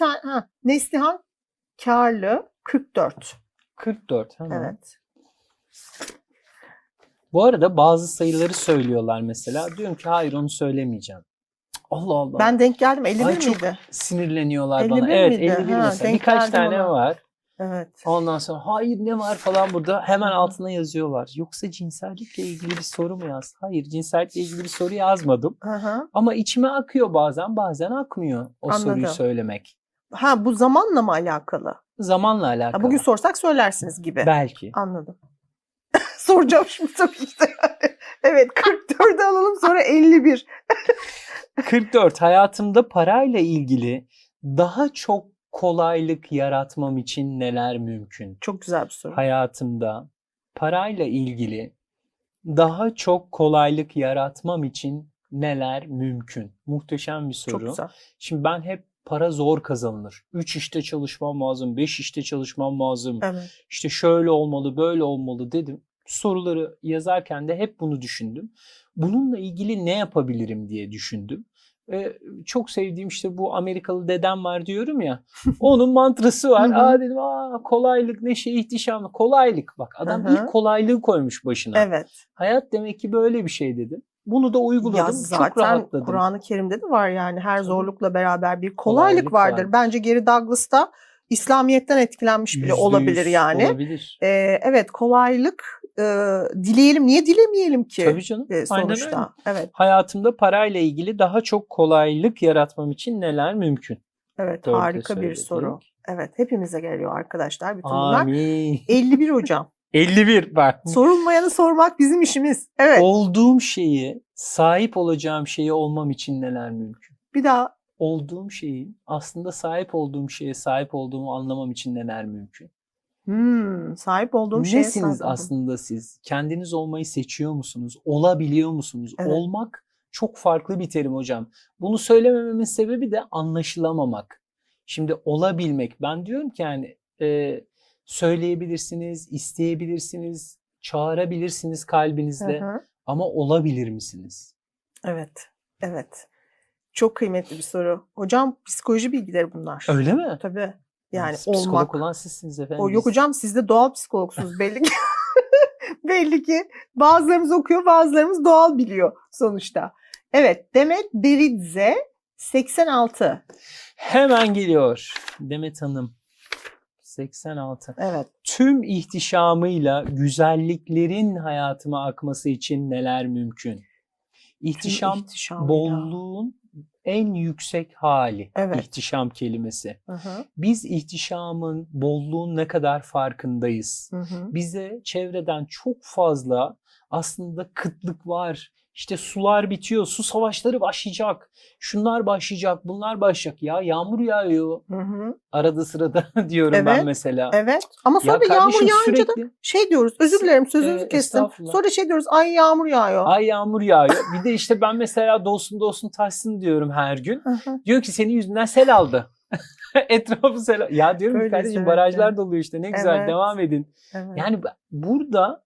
tane ha, Neslihan Karlı 44. 44. Hemen. Evet. Bu arada bazı sayıları söylüyorlar mesela. Diyorum ki hayır onu söylemeyeceğim. Allah Allah. Ben denk geldim. 51 Ay, çok miydi? sinirleniyorlar 51 bana. Evet miydi? 51 Ha, mesela. Birkaç tane ona. var. Evet. Ondan sonra hayır ne var falan burada hemen altına yazıyorlar. Yoksa cinsellikle ilgili bir soru mu yaz? Hayır cinsellikle ilgili bir soru yazmadım. Hı hı. Ama içime akıyor bazen bazen akmıyor o soruyu Anladım. söylemek. Ha bu zamanla mı alakalı? Zamanla Ha, alakalı. bugün sorsak söylersiniz gibi. Belki. Anladım. Soracağım şimdi tabii ki de. evet 44'ü alalım sonra 51. 44 hayatımda parayla ilgili daha çok kolaylık yaratmam için neler mümkün? Çok güzel bir soru. Hayatımda parayla ilgili daha çok kolaylık yaratmam için neler mümkün? Muhteşem bir soru. Çok güzel. Şimdi ben hep para zor kazanılır. 3 işte çalışmam lazım, 5 işte çalışmam lazım. Evet. İşte şöyle olmalı, böyle olmalı dedim. Soruları yazarken de hep bunu düşündüm. Bununla ilgili ne yapabilirim diye düşündüm. Ve çok sevdiğim işte bu Amerikalı dedem var diyorum ya. Onun mantrası var. Aa dedim aa kolaylık, neşe, ihtişam. Kolaylık bak adam ilk kolaylığı koymuş başına. Evet. Hayat demek ki böyle bir şey dedim. Bunu da uyguladım. Ya çok zaten. Kur'an-ı Kerim'de de var yani her zorlukla beraber bir Kolaylık kolaylık vardır. var. Bence Gary Douglas da İslamiyet'ten etkilenmiş bile olabilir yani. Olabilir. Ee, evet kolaylık e, dileyelim. Niye dilemeyelim ki Tabii canım. e, Aynen öyle. sonuçta? Evet. Hayatımda parayla ilgili daha çok kolaylık yaratmam için neler mümkün? Evet Dörde harika bir soru. Evet hepimize geliyor arkadaşlar bütün bunlar. Amin. 51 hocam. 51 bak. Sorulmayanı sormak bizim işimiz. Evet. Olduğum şeyi, sahip olacağım şeyi olmam için neler mümkün? Bir daha Olduğum şeyin aslında sahip olduğum şeye sahip olduğumu anlamam için neler mümkün? hmm, sahip olduğum şeye Nesiniz sahip oldum. aslında siz? Kendiniz olmayı seçiyor musunuz? Olabiliyor musunuz? Evet. Olmak çok farklı bir terim hocam. Bunu söylemememin sebebi de anlaşılamamak. Şimdi olabilmek. Ben diyorum ki yani e, söyleyebilirsiniz, isteyebilirsiniz, çağırabilirsiniz Hı kalbinizde hı. ama olabilir misiniz? Evet. Evet. Çok kıymetli bir soru. Hocam psikoloji bilgileri bunlar. Öyle mi? Tabii. Yani Siz Psikolog olmak. olan sizsiniz efendim. O yok hocam siz de doğal psikologsunuz belli ki. belli ki bazılarımız okuyor bazılarımız doğal biliyor sonuçta. Evet Demet Beridze 86. Hemen geliyor Demet Hanım. 86. Evet. Tüm ihtişamıyla güzelliklerin hayatıma akması için neler mümkün? İhtişam, bolluğun en yüksek hali. Evet. İhtişam kelimesi. Hı hı, Biz ihtişamın, bolluğun ne kadar farkındayız? hı hı. Bize çevreden çok fazla aslında kıtlık var. İşte sular bitiyor, su savaşları başlayacak. Şunlar başlayacak, bunlar başlayacak. Ya yağmur yağıyor Hı hı. arada sırada diyorum ben Evet, mesela. Evet. Ama sonra Ya da yağmur yağınca da sürekli şey diyoruz. Özür dilerim sözünüzü Ee, kestim. Sonra şey diyoruz. Ay yağmur yağıyor. ay yağmur yağıyor. Bir de işte ben mesela dolsun dolsun taşsın diyorum her gün. Hı hı. Diyor ki senin yüzünden sel aldı. Etrafı sel Ya diyorum Öyleyiz, kardeşim barajlar doluyor işte ne güzel Evet. devam edin. Evet. Yani burada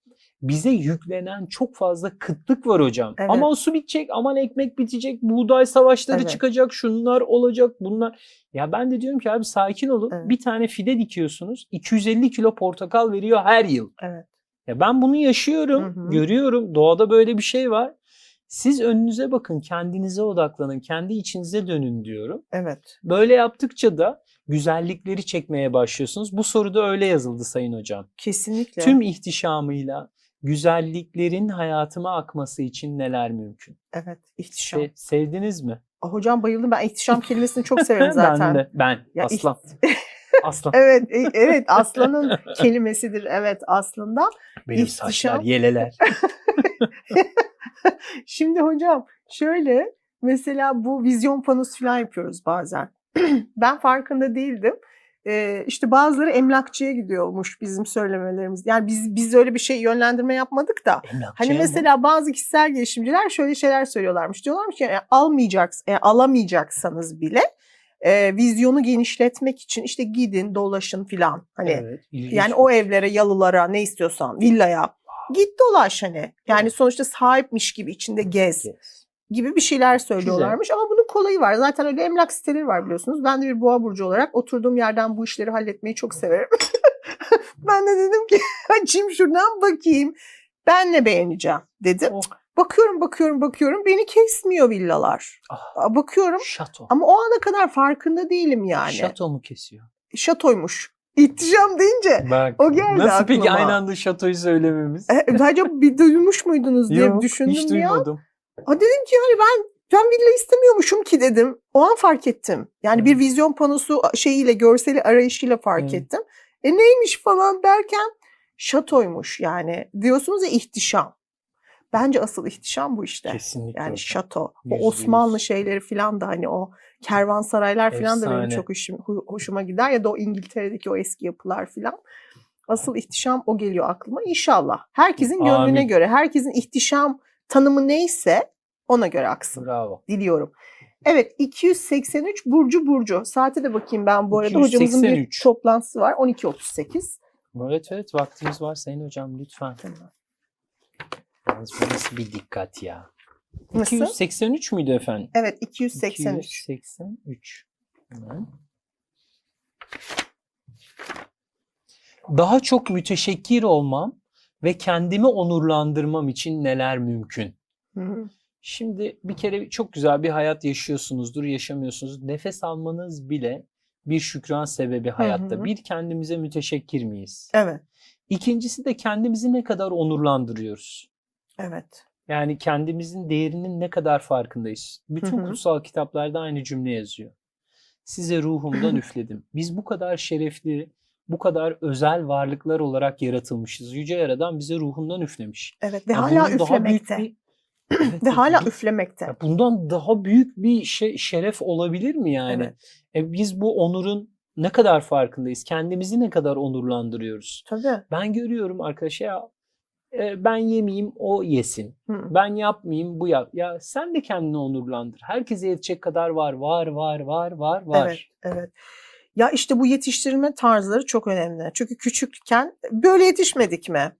bize yüklenen çok fazla kıtlık var hocam. Evet. Aman su bitecek, aman ekmek bitecek, buğday savaşları Evet. çıkacak, şunlar olacak, bunlar. Ya ben de diyorum ki abi sakin olun. Evet. Bir tane fide dikiyorsunuz. 250 kilo portakal veriyor her yıl. Evet. Ya ben bunu yaşıyorum, Hı hı. görüyorum. Doğada böyle bir şey var. Siz önünüze bakın, kendinize odaklanın, kendi içinize dönün diyorum. Evet. Böyle yaptıkça da güzellikleri çekmeye başlıyorsunuz. Bu soruda öyle yazıldı Sayın Hocam. Kesinlikle. Tüm ihtişamıyla güzelliklerin hayatıma akması için neler mümkün? Evet. ihtişam. Se- sevdiniz mi? Aa, Hocam bayıldım. Ben ihtişam kelimesini çok severim zaten. ben de. Ben. Ya aslan. aslan. Evet, e- evet aslanın kelimesidir evet aslında. Benim ihtişam. saçlar, yeleler. Şimdi hocam şöyle mesela bu vizyon panosu falan yapıyoruz bazen. ben farkında değildim. Ee, işte bazıları emlakçıya gidiyormuş bizim söylemelerimiz. Yani biz biz öyle bir şey yönlendirme yapmadık da. Emlakçıya Hani mesela bazı kişisel gelişimciler şöyle şeyler söylüyorlarmış. Diyorlarmış ki yani almayacaksınız, yani alamayacaksanız bile e, vizyonu genişletmek için işte gidin, dolaşın filan. Hani Evet, yani o evlere, yalılara, ne istiyorsan, villaya git dolaş hani. Yani Evet. sonuçta sahipmiş gibi içinde gez Yes. gibi bir şeyler söylüyorlarmış. Ama bunu bunun kolayı var. Zaten öyle emlak siteleri var biliyorsunuz. Ben de bir boğa burcu olarak oturduğum yerden bu işleri halletmeyi çok severim. ben de dedim ki açayım şuradan bakayım. Ben ne beğeneceğim dedim. Oh. Bakıyorum bakıyorum bakıyorum. Beni kesmiyor villalar. Ah. Bakıyorum Şato. ama o ana kadar farkında değilim yani. Şato mu kesiyor? Şatoymuş. İhtişam deyince. Bak. O geldi Nasıl peki aklıma. aynı anda şatoyu söylememiz? E, acaba bir duymuş muydunuz diye Yok, düşündüm hiç an. duymadım. Aa, dedim ki yani ben ben villa istemiyormuşum ki dedim. O an fark ettim. Yani bir Hı. vizyon panosu şeyiyle, görseli arayışıyla fark Hı. ettim. E neymiş falan derken şatoymuş yani. Diyorsunuz ya ihtişam. Bence asıl ihtişam bu işte. Kesinlikle. Yani şato. Yüzde O Osmanlı yüz. şeyleri falan da hani o kervansaraylar falan da benim çok hoşum- hoşuma gider. Ya da o İngiltere'deki o eski yapılar falan. Asıl ihtişam o geliyor aklıma. İnşallah. Herkesin gönlüne Amin. göre, herkesin ihtişam tanımı neyse ona göre aksın. Bravo. Diliyorum. Evet 283 Burcu Burcu. Saate de bakayım ben bu arada. Hocamızın bir 283. toplantısı var. 12.38. Evet evet vaktimiz var Sayın Hocam lütfen. Yalnız bu nasıl bir dikkat ya? Nasıl? 283 müydü efendim? Evet 283. 283. Hemen. Daha çok müteşekkir olmam ve kendimi onurlandırmam için neler mümkün? Hı hı. Şimdi bir kere çok güzel bir hayat yaşıyorsunuzdur, yaşamıyorsunuz. Nefes almanız bile bir şükran sebebi hayatta. hı. Bir kendimize müteşekkir miyiz? Evet. İkincisi de kendimizi ne kadar onurlandırıyoruz? Evet. Yani kendimizin değerinin ne kadar farkındayız? Bütün Hı hı. kutsal kitaplarda aynı cümle yazıyor. Size ruhumdan üfledim. Biz bu kadar şerefli, bu kadar özel varlıklar olarak yaratılmışız. Yüce Yaradan bize ruhundan üflemiş. Evet ve Ya hala bunun daha büyük üflemekte. bir- Evet, Ve hala bu- üflemekte. ya bundan daha büyük bir şey şeref olabilir mi yani? Evet. E biz bu onurun ne kadar farkındayız? Kendimizi ne kadar onurlandırıyoruz? Tabii. Ben görüyorum arkadaşlar ya e, ben yemeyeyim o yesin. Hı. Ben yapmayayım bu yap. Ya sen de kendini onurlandır. Herkese yetecek kadar var, var, var, var, var, var. Evet, evet. Ya işte bu yetiştirme tarzları çok önemli. Çünkü küçükken böyle yetişmedik mi?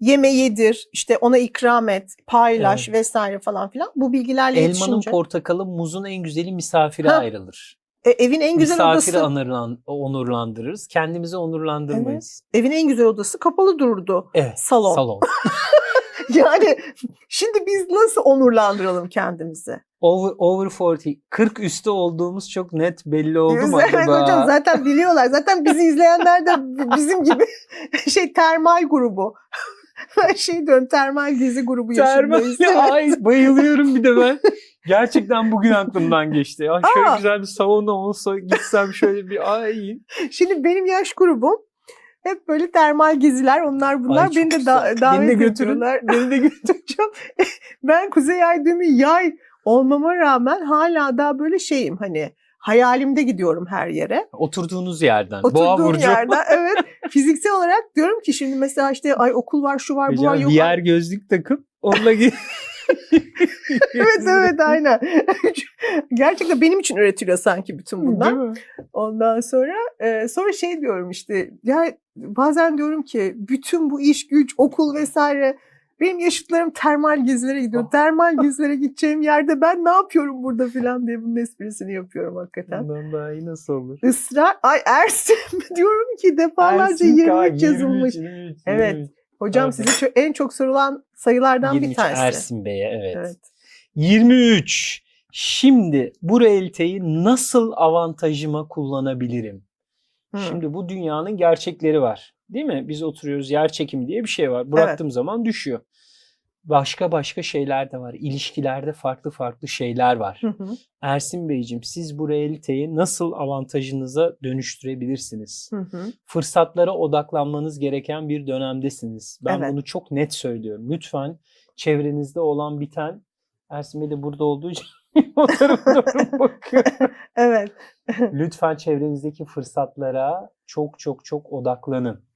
Yeme yedir, işte ona ikram et, paylaş vesaire falan filan. Bu bilgilerle Elmanın, yetişince portakalın, muzun en güzeli misafire Ha, ayrılır. e, evin en güzel Misafiri odası, onurlan- onurlandırırız. Kendimizi onurlandırmayız. evin en güzel odası kapalı dururdu. Evet. Salon. Salon. Yani şimdi biz nasıl onurlandıralım kendimizi? Over, over 40. 40 üstü olduğumuz çok net belli oldu mu evet acaba? hocam zaten biliyorlar. Zaten bizi izleyenler de bizim gibi şey termal grubu. Ben şey diyorum termal gezi grubu Termal. yaşındayız. Evet. Ay bayılıyorum bir de ben. Gerçekten bugün aklımdan geçti. Ay şöyle Aa. güzel bir sauna olsa gitsem şöyle bir ay. Şimdi benim yaş grubum hep böyle termal geziler onlar bunlar Ay, beni de da- davet Beni de götürün. ediyorlar. Beni de götüreceğim. ben Kuzey Ay düğümü yay olmama rağmen hala daha böyle şeyim hani hayalimde gidiyorum her yere. Oturduğunuz yerden. Boğa Oturduğum burcu. yerden evet fiziksel olarak diyorum ki şimdi mesela işte ay okul var şu var bu var yok. VR gözlük takıp onunla git. evet evet aynen. Gerçekten benim için üretiliyor sanki bütün bunlar. Ondan sonra e, sonra şey diyorum işte ya bazen diyorum ki bütün bu iş güç okul vesaire benim yaşıtlarım termal gezilere gidiyor. Ah. Termal gezilere gideceğim yerde ben ne yapıyorum burada filan diye bunun esprisini yapıyorum hakikaten. Bundan daha iyi nasıl olur? Israr ay Ersin diyorum ki defalarca Ersin K, 23 yazılmış. 23, Evet. 23. Hocam Evet. size ço- en çok sorulan sayılardan 23 bir tanesi. Ersin Bey'e evet. Evet. 23. Şimdi bu realiteyi nasıl avantajıma kullanabilirim? Hı. Şimdi bu dünyanın gerçekleri var. Değil mi? Biz oturuyoruz yer çekimi diye bir şey var. Bıraktığım zaman düşüyor. Başka başka şeyler de var. İlişkilerde farklı farklı şeyler var. Hı hı, Ersin Beyciğim siz bu realiteyi nasıl avantajınıza dönüştürebilirsiniz? hı hı. Fırsatlara odaklanmanız gereken bir dönemdesiniz. Ben Evet. bunu çok net söylüyorum. Lütfen çevrenizde olan biten Ersin Bey de burada olduğu için o tarafa doğru bakıyor. Evet. Lütfen çevrenizdeki fırsatlara çok çok çok odaklanın.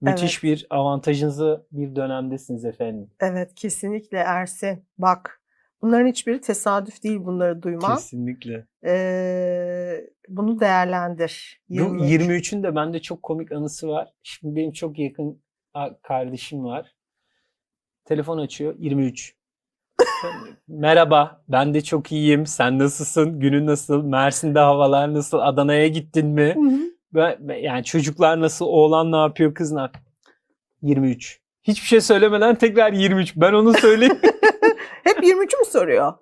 Müthiş bir avantajınızı bir dönemdesiniz efendim. Evet kesinlikle Ersin. Bak bunların hiçbiri tesadüf değil bunları duyman. Kesinlikle. Ee, bunu değerlendir. Bu 23. 23'ün de bende çok komik anısı var. Şimdi benim çok yakın kardeşim var. Telefon açıyor 23. Merhaba, ben de çok iyiyim. Sen nasılsın? Günün nasıl? Mersin'de havalar nasıl? Adana'ya gittin mi? Hı hı. Yani çocuklar nasıl? Oğlan ne yapıyor? Kız ne yapıyor? 23. Hiçbir şey söylemeden tekrar 23. Ben onu söyleyeyim. Hep 23'ü mü soruyor?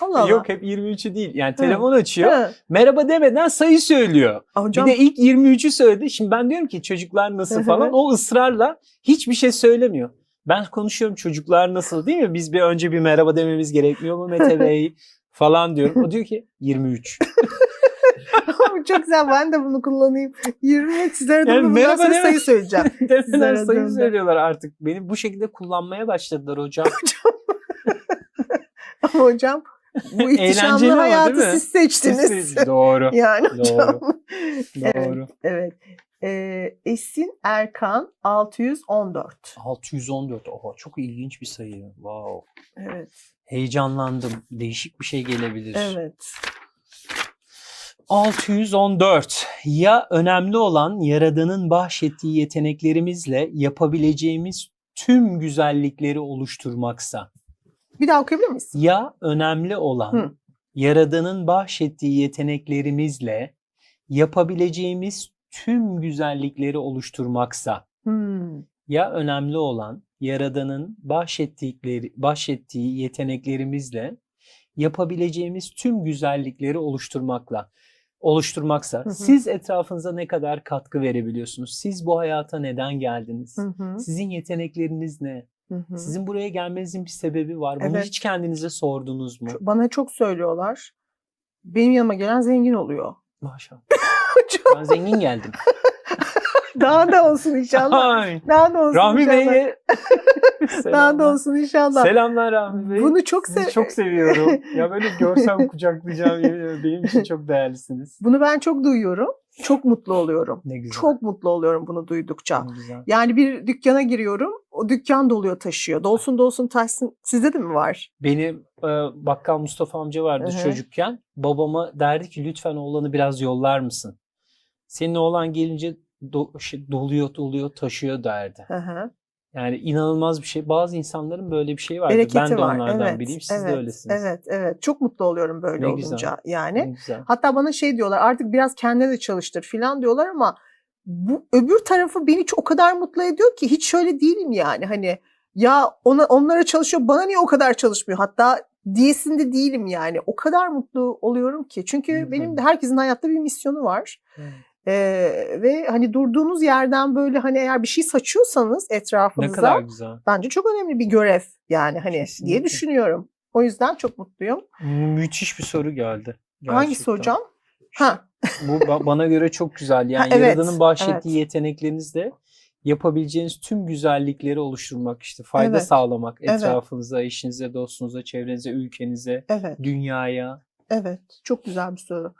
Allah Allah. Yok hep 23'ü değil. Yani telefon açıyor. Ha. Merhaba demeden sayı söylüyor. Aa, Hocam Bir de ilk 23'ü söyledi. Şimdi ben diyorum ki çocuklar nasıl falan. O ısrarla hiçbir şey söylemiyor. Ben konuşuyorum çocuklar nasıl değil mi? Biz bir önce bir merhaba dememiz gerekmiyor mu Mete Bey falan diyorum. O diyor ki 23. çok güzel ben de bunu kullanayım. 23 size aradığımda Yani bundan sonra sayı söyleyeceğim. Demeden sayı aradığında. söylüyorlar artık. Beni bu şekilde kullanmaya başladılar hocam. Ama hocam bu ihtişamlı Eğlenceli ama hayatı değil mi? siz seçtiniz. Doğru. yani hocam. Doğru. Evet. Doğru. Evet. Ee, Esin Erkan 614. 614. Oha çok ilginç bir sayı. Wow. Evet. Heyecanlandım. Değişik bir şey gelebilir. Evet. 614. Ya önemli olan Yaradan'ın bahşettiği yeteneklerimizle yapabileceğimiz tüm güzellikleri oluşturmaksa. Bir daha okuyabilir misin? Ya önemli olan Hı. Yaradan'ın bahşettiği yeteneklerimizle yapabileceğimiz tüm güzellikleri oluşturmaksa. Hmm. Ya önemli olan Yaradan'ın bahşettikleri, bahşettiği yeteneklerimizle yapabileceğimiz tüm güzellikleri oluşturmakla oluşturmaksa Hı hı. siz etrafınıza ne kadar katkı verebiliyorsunuz? Siz bu hayata neden geldiniz? Hı hı. Sizin yetenekleriniz ne? Hı hı. Sizin buraya gelmenizin bir sebebi var. Bunu Evet. hiç kendinize sordunuz mu? Bana çok söylüyorlar. Benim yanıma gelen zengin oluyor. Maşallah. Ben zengin geldim. daha da olsun inşallah. Ay, Daha da olsun Rahmi inşallah. Bey'e Daha da olsun inşallah. Selamlar Rahmi Bey. Bunu çok Sizi sev- çok seviyorum. ya böyle görsem kucaklayacağım. ediyorum. Benim için çok değerlisiniz. Bunu ben çok duyuyorum. Çok mutlu oluyorum. Ne güzel. Çok mutlu oluyorum bunu duydukça. Ne güzel. Yani bir dükkana giriyorum. O dükkan doluyor taşıyor. Dolsun dolsun taşsın. Sizde de mi var? Benim e, bakkal Mustafa amca vardı Hı hı. çocukken. Babama derdi ki lütfen oğlanı biraz yollar mısın? Senin oğlan gelince do- şey, doluyor doluyor taşıyor derdi. Hı hı. Yani inanılmaz bir şey. Bazı insanların böyle bir şeyi var. Bereketi Ben de var. onlardan evet, biriyim. Siz evet, de öylesiniz. Evet, evet. Çok mutlu oluyorum böyle Ne güzel. olunca yani. Ne güzel. Hatta bana şey diyorlar artık biraz kendine de çalıştır filan diyorlar ama bu öbür tarafı beni çok, o kadar mutlu ediyor ki hiç şöyle değilim yani hani ya ona onlara çalışıyor bana niye o kadar çalışmıyor hatta diyesinde değilim yani o kadar mutlu oluyorum ki çünkü Güzel. benim de herkesin hayatta bir misyonu var Evet. Ee, ve hani durduğunuz yerden böyle hani eğer bir şey saçıyorsanız Ne etrafınıza kadar güzel. bence çok önemli bir görev yani hani Kesinlikle. diye düşünüyorum. O yüzden çok mutluyum. Müthiş bir soru geldi. Hangisi Gerçekten. hocam? Ha, Bu ba- bana göre çok güzel. Yani Ha, evet, Yaradan'ın bahşettiği evet. yeteneklerinizle yapabileceğiniz tüm güzellikleri oluşturmak işte fayda Evet, sağlamak evet. etrafınıza, eşinize, dostunuza, çevrenize, ülkenize, evet. dünyaya. Evet, çok güzel bir soru.